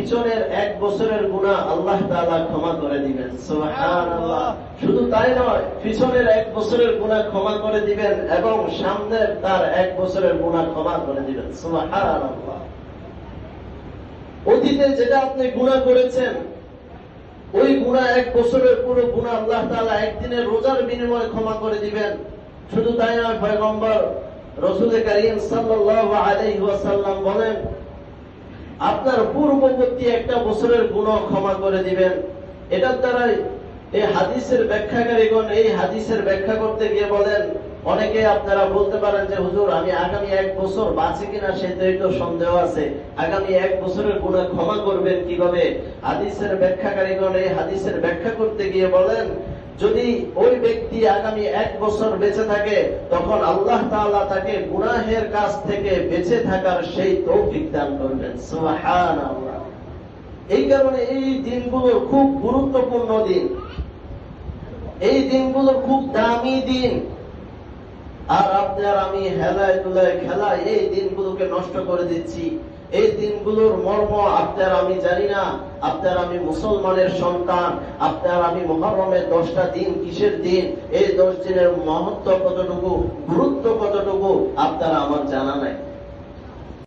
পিছনের এক বছরের গুণা আল্লাহ তাআলা ক্ষমা করে দিবেন। শুধু তাই নয়, পিছনের এক বছরের গুণা ক্ষমা করে দিবেন এবং সামনের তার এক বছরের গুণা ক্ষমা করে দিবেন। অতীতে যেটা আপনি গুণা করেছেন, ওই গুণা এক বছরের পুরো গুণা আল্লাহ তাআলা একদিনের রোজার বিনিময়ে ক্ষমা করে দিবেন। শুধু তাই নয়, পয়গম্বর রসুল করিম সাল্লাল্লাহু আলাইহি বলেন আপনার পূর্ববর্তী একটা বছরের গুণ ক্ষমা করে দিবেন। এটার দ্বারাই এই হাদিসের ব্যাখ্যাকারীগণ এই হাদিসের ব্যাখ্যা করতে গিয়ে বলেন, অনেকে আপনারা বলতে পারেন যে, হুজুর, আমি আগামী এক বছর বাঁচি কিনা সেটা একটু সন্দেহ আছে। আগামী এক বছরের গুণা ক্ষমা করবেন কীভাবে? হাদিসের ব্যাখ্যাকারীগণ এই হাদিসের ব্যাখ্যা করতে গিয়ে বলেন যদি ওই ব্যক্তি আগামী এক বছর বেঁচে থাকে, তখন আল্লাহ তাআলা তাকে গুনাহের কাছ থেকে বেঁচে থাকার সেই তৌফিক দান করবেন। সুবহানাল্লাহ। এই কারণে এই দিনগুলো খুব গুরুত্বপূর্ণ দিন। এই দিনগুলো খুব দামি দিন। আর আপনার আমি হেলায় দুলায় খেলায় এই দিনগুলোকে নষ্ট করে দিচ্ছি। এই দিনগুলোর মর্ম আপনার আমি জানি না। আপনার আমি মুসলমানের সন্তান। আপনার আমি মহরমের দশটা দিন কিসের দিন? এই দশ দিনের মহত্ব কতটুকু? গুরুত্ব কতটুকু? আপনারা আমার জানা